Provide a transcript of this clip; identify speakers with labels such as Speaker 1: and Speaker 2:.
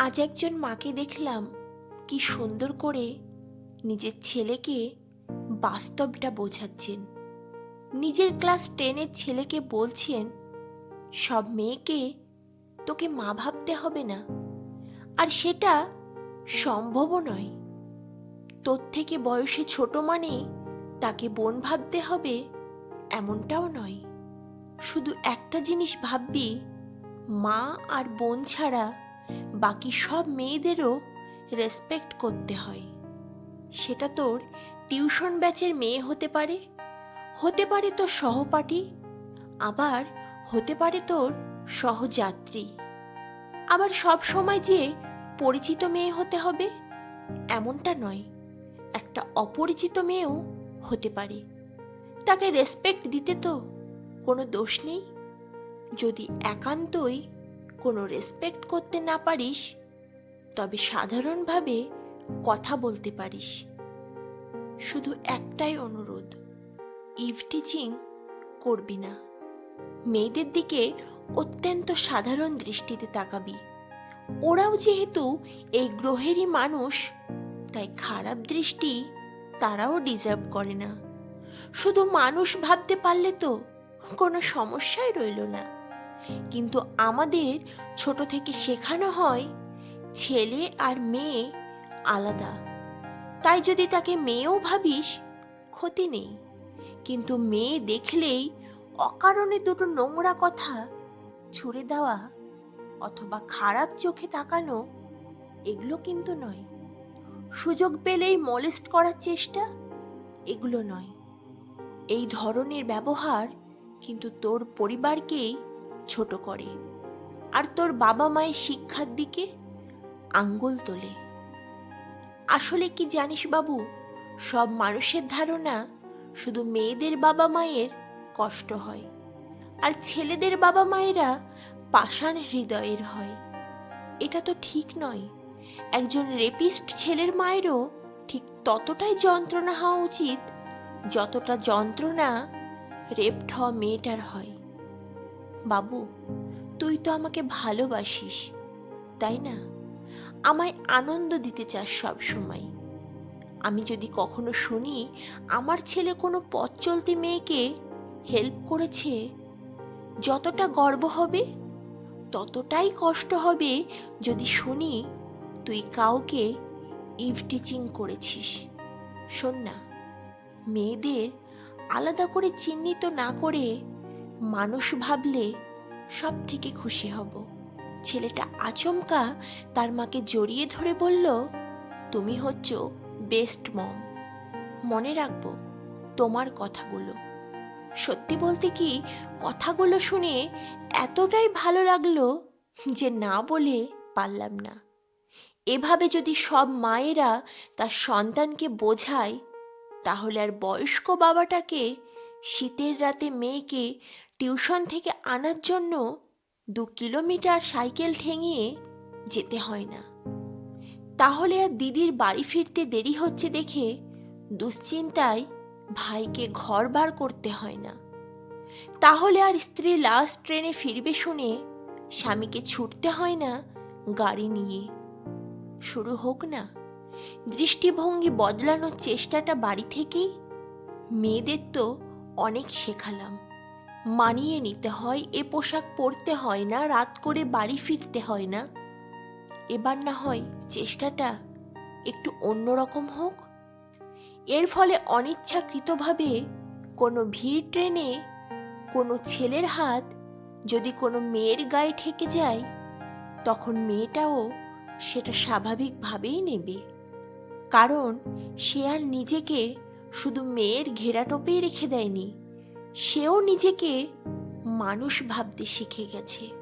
Speaker 1: আজ একজন মাকে দেখলাম কি সুন্দর করে নিজের ছেলেকে বাস্তবটা বোঝাচ্ছেন। নিজের ক্লাস টেনের ছেলেকে বলছেন, সব মেয়েকে তোকে মা ভাবতে হবে না। আর সেটা সম্ভবও নয়। তোর থেকে বয়সে ছোট মানে তাকে বোন ভাবতে হবে এমনটাও নয়। শুধু একটা জিনিস ভাববি, মা আর বোন ছাড়া বাকি সব মেয়েদেরও রেসপেক্ট করতে হয়। সেটা তোর টিউশন ব্যাচের মেয়ে হতে পারে হতে পারে তোর সহপাঠী, আবার হতে পারে তোর সহযাত্রী। আবার সব সময় যে পরিচিত মেয়ে হতে হবে, এমনটা নয়, একটা অপরিচিত মেয়েও হতে পারে। তাকে রেসপেক্ট দিতে তো কোনো দোষ নেই। যদি একান্তই কোনো রেসপেক্ট করতে না পারিস, তবে সাধারণভাবে কথা বলতে পারিস। শুধু একটাই অনুরোধ ইভ টিচিং করবি না। মেয়েদের দিকে অত্যন্ত সাধারণ দৃষ্টিতে তাকাবি। ওরাও যেহেতু এই গ্রহেরই মানুষ, তাই খারাপ দৃষ্টি তারাও ডিজার্ভ করে না। শুধু মানুষ ভাবতে পারলে তো কোনো সমস্যাই রইল না। কিন্তু আমাদের ছোট থেকে শেখানো হয়, ছেলে আর মেয়ে আলাদা। তাই যদি তাকে মেয়েও ভাবিস, ক্ষতি নেই। কিন্তু মেয়ে দেখলেই অকারণে দুটো নোংরা কথা ছুড়ে দেওয়া অথবা খারাপ চোখে তাকানো, এগুলো কিন্তু নয়। সুযোগ পেলেই মলেস্ট করার চেষ্টা, এগুলো নয়। এই ধরনের ব্যবহার কিন্তু তোর পরিবারকেই ছোট করে। আর তোর বাবা মায়ের শিক্ষার দিকে আঙ্গুল তোলে। আসলে কি জানিস বাবু, সব মানুষের ধারণা শুধু মেয়েদের বাবা মায়ের কষ্ট হয়, আর ছেলেদের বাবা মায়েরা পাষাণ হৃদয়ের হয়। এটা তো ঠিক নয়। একজন রেপিস্ট ছেলের মায়েরও ঠিক ততটাই যন্ত্রণা হওয়া উচিত, যতটা যন্ত্রণা রেপড হওয়া মেয়েটার হয়। বাবু, তুই তো আমাকে ভালোবাসিস, তাই না? আমায় আনন্দ দিতে চাস সব সময়। আমি যদি কখনো শুনি আমার ছেলে কোনো পথ চলতি মেয়েকে হেল্প করেছে, যতটা গর্ব হবে, ততটাই কষ্ট হবে যদি শুনি তুই কাউকে ইভ টিচিং করেছিস। শোন না, মেয়েদের আলাদা করে চিহ্নিত না করে মানুষ ভাবলে সব থেকে খুশি হব। ছেলেটা আচমকা তার মাকে জড়িয়ে ধরে বলল, তুমি হচ্ছ বেস্ট মম মনে রাখব তোমার কথাগুলো। সত্যি বলতে কি, কথাগুলো শুনে এতটাই ভালো লাগল যে না বলে পারলাম না। এভাবে যদি সব মায়েরা তার সন্তানকে বোঝায়, তাহলে আর বয়স্ক বাবাটাকে শীতের রাতে মেয়েকে টিউশন থেকে আনার জন্য দু কিলোমিটার সাইকেল ঠেঙিয়ে যেতে হয় না। তাহলে আর দিদির বাড়ি ফিরতে দেরি হচ্ছে দেখে দুশ্চিন্তায় ভাইকে ঘর বার করতে হয় না। তাহলে আর স্ত্রী লাস্ট ট্রেনে ফিরবে শুনে স্বামীকে ছুটতে হয় না গাড়ি নিয়ে। শুরু হোক না। দৃষ্টিভঙ্গি বদলানোর চেষ্টাটা বাড়ি থেকেই মেয়েদের তো অনেক শেখালাম। মানিয়ে নিতে হয়, এ পোশাক পরতে হয় না, রাত করে বাড়ি ফিরতে হয় না। এবার না হয় চেষ্টাটা একটু অন্যরকম হোক। এর ফলে অনিচ্ছাকৃতভাবে কোনো ভিড় ট্রেনে কোনো ছেলের হাত যদি কোনো মেয়ের গায়ে ঠেকে যায়, তখন মেয়েটাও সেটা স্বাভাবিকভাবেই নেবে। কারণ সে আর নিজেকে শুধু মেয়ের ঘেরাটোপেই রেখে দেয়নি। সেও নিজেকে মানুষ ভাবতে শিখে গেছে।